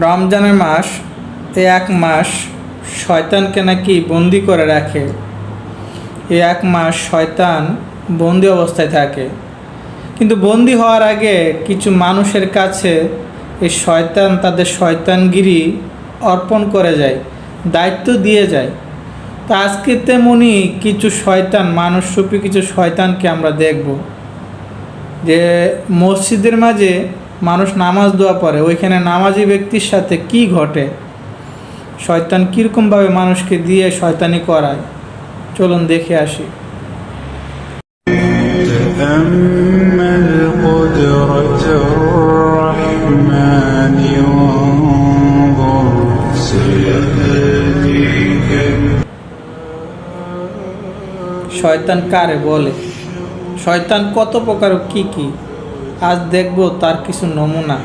রমজানের মাস এই এক মাস শয়তানকে নাকি বন্দি করে রাখে। এই এক মাস শয়তান বন্দি অবস্থায় থাকে। কিন্তু বন্দি হওয়ার আগে কিছু মানুষের কাছে এই শয়তান, তাদের শয়তানগিরি অর্পণ করে যায়, দায়িত্ব দিয়ে যায়। তো আজকে তেমনি কিছু শয়তান মানুষরূপী কিছু শয়তানকে আমরা দেখব যে মসজিদের মাঝে মানুষ নামাজ দোয়া পড়ে ওইখানে নামাজি ব্যক্তির সাথে কি ঘটে? শয়তান কীরকমভাবে মানুষকে দিয়ে শয়তানি করায়? চলুন দেখে আসি। শয়তান কারে বলে? শয়তান কত প্রকার কি কী? আজ দেখব তার কিছু নমুনা।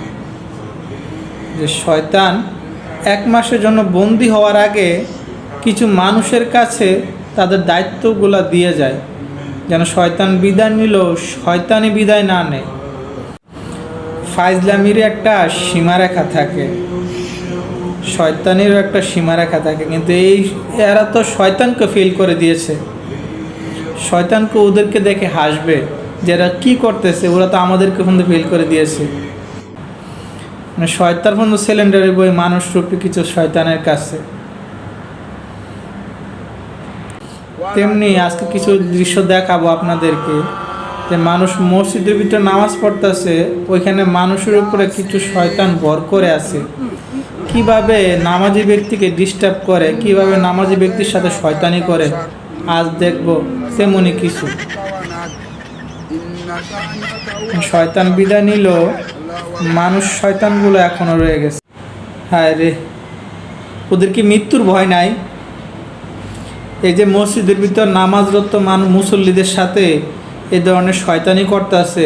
যে শয়তান এক মাসের জন্য বন্দি হওয়ার আগে কিছু মানুষের কাছে তাদের দায়িত্বগুলো দিয়ে যায়, যেন শয়তান বিদায় নিল শয়তানি বিদায় না নেয়। ফাইজলামির একটা সীমারেখা থাকে। শয়তানিরও একটা সীমারেখা থাকে, কিন্তু এই এরা তো শয়তানকে ফিল করে দিয়েছে। শয়তানকে ওদেরকে দেখে হাসবে। যারা কি করতেছে, ওরা তো আমাদেরকে কিন্তু ফিল করে দিয়েছে। মানে শয়তান বন্ধু সিলিন্ডারে বই, মানুষ রূপে কিছু শয়তানের কাছে। তেমনি আজকে কিছু দৃশ্য দেখাবো আপনাদেরকে, যে মানুষ মসজিদের ভিতরে নামাজ পড়তেছে, ওইখানে মানুষের উপরে কিছু শয়তান ভর করে আছে। কীভাবে নামাজি ব্যক্তিকে ডিস্টার্ব করে, কীভাবে নামাজি ব্যক্তির সাথে শয়তানি করে, আজ দেখব তেমনি কিছু। শয়তান বিদায় নিল মানুষ শয়তানগুলো এখনও রয়ে গেছে। হায় রে। ওদের কি মৃত্যুর ভয় নাই? এই যে মসজিদের ভিতর নামাজরত মানুষ মুসল্লিদের সাথে এ ধরনের শয়তানি করতে আছে,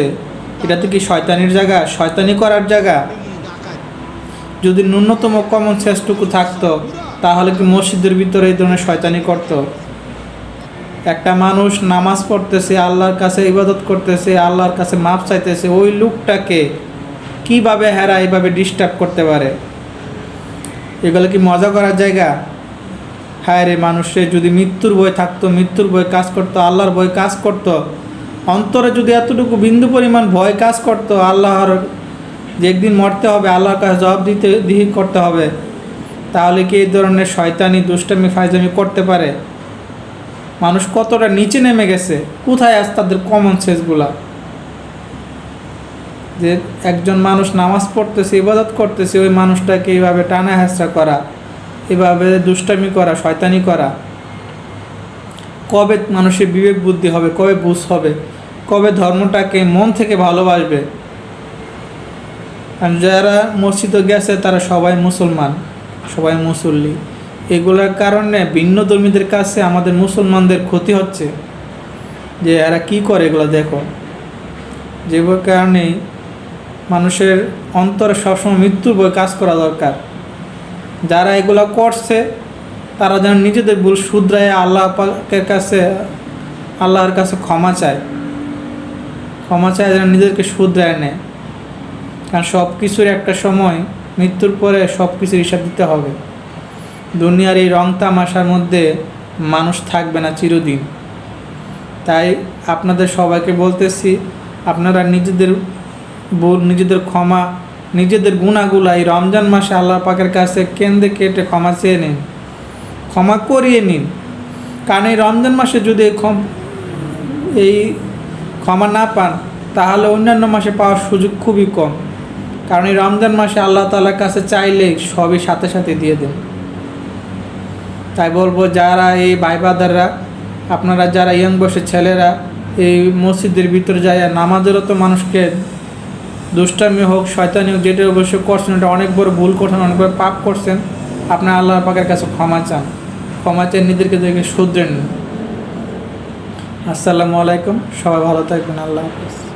এটা তো কি শয়তানির জায়গা? শয়তানি করার জায়গা? যদি ন্যূনতম কমন সেন্সটুকু থাকতো, তাহলে কি মসজিদের ভিতরে এই ধরনের শয়তানি করতো? একটা মানুষ নামাজ পড়তেছে, আল্লাহর কাছে ইবাদত করতেছে, আল্লাহর কাছে মাপ চাইতেছে, ওই লোকটাকে কীভাবে হেরা এইভাবে ডিস্টার্ব করতে পারে? এগুলো কি মজা করার জায়গা? হায় রে মানুষের যদি মৃত্যুর বই থাকতো, মৃত্যুর বই কাজ করতো, আল্লাহর বই কাজ করতো, অন্তরে যদি এতটুকু বিন্দু পরিমাণ ভয় কাজ করতো আল্লাহর যে একদিন মরতে হবে, আল্লাহর কাছে জবাব দিতে, দিহি করতে হবে, তাহলে কি এই ধরনের শয়তানি, দুষ্টামি ফাইজামি করতে পারে? মানুষ কতটা নিচে নেমে গেছে, কোথায় আজ তাদের কমন সেন্সগুলা যে একজন মানুষ নামাজ পড়তেছে, ইবাদত করতেছে, ওই মানুষটাকে এইভাবে টানা হেঁচড়া করা, এভাবে দুষ্টামি করা, শয়তানি করা। কবে মানুষের বিবেক বুদ্ধি হবে, কবে বুঝ হবে, কবে ধর্মটাকে মন থেকে ভালোবাসবে। আর যারা মসজিদে গেছে, তারা সবাই মুসলমান, সবাই মুসল্লি। এগুলোর কারণে ভিন্ন ধর্মীদের কাছে আমাদের মুসলমানদের ক্ষতি হচ্ছে। যে এরা কি করে এগুলো দেখো? যেগুলোর কারণে মানুষের অন্তরে সবসময় মৃত্যুর বই কাজ করা দরকার। যারা এগুলো করছে, তারা যেন নিজেদের ভুল শুধরায় আল্লাহ পাকের কাছে, আল্লাহর কাছে ক্ষমা চায়। ক্ষমা চায় যেন নিজেদেরকে শুধরায় নেয়। কারণ সব কিছুর একটা সময় মৃত্যুর পরে সব কিছুর হিসাব দিতে হবে। দুনিয়ার এই রং তামাশার মধ্যে মানুষ থাকবে না চিরদিন। তাই আপনাদের সবাইকে বলতেছি, আপনারা নিজেদের নিজেদের ক্ষমা, নিজেদের গুণাগুলা এই রমজান মাসে আল্লাহ পাকের কাছে কেন্দ্রে কেটে ক্ষমা চেয়ে নিন। ক্ষমা করিয়ে নিন। কারণ এই রমজান মাসে যদি এই ক্ষমা না পান, তাহলে অন্যান্য মাসে পাওয়ার সুযোগ খুবই কম। কারণ এই রমজান মাসে আল্লাহ তালার কাছে চাইলে সবই সাথে সাথে দিয়ে দেন। তাই বলব যারা এই ভাইবাদাররা আপনারা যারা ইয়ং বয়সের ছেলেরা, এই মসজিদের ভিতরে যায় নামাজেরও তো মানুষকে দুষ্টামি হোক, শয়তানি হোক যেটা অবশ্য করছেন। এটা অনেক বড় ভুল করছেন অনেক বড় পাপ করছেন। আপনার আল্লাহ পাকের কাছে ক্ষমা চান। ক্ষমা চান নিজেদেরকে দেখে শুধরেন। আসসালামু আলাইকুম। সবাই ভালো থাকবেন। আল্লাহ হাফিজ।